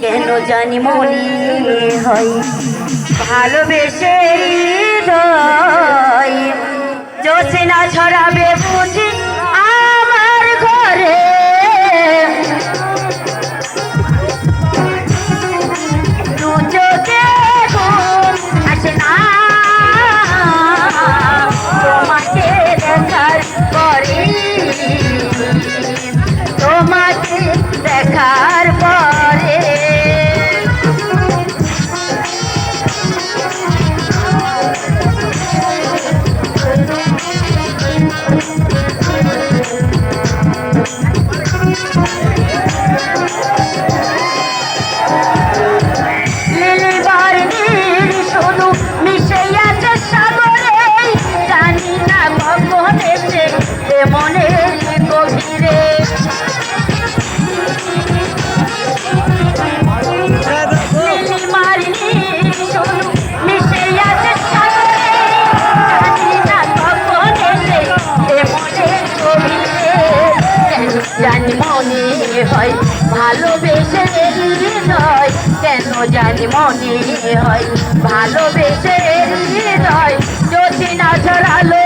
কেন জানি মনে হয় ভালোবেসে জোসিনা ছড়াবে বুঝি আমার ঘরে। আসে দেখা জানি মনে হয় ভালোবেসে হৃদয়। কেন জানি মনে হয় ভালোবেসে হৃদয়। যদি না ছড়ালো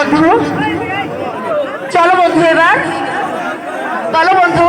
বন্ধু। চলো বন্ধু এবার। চলো বন্ধু।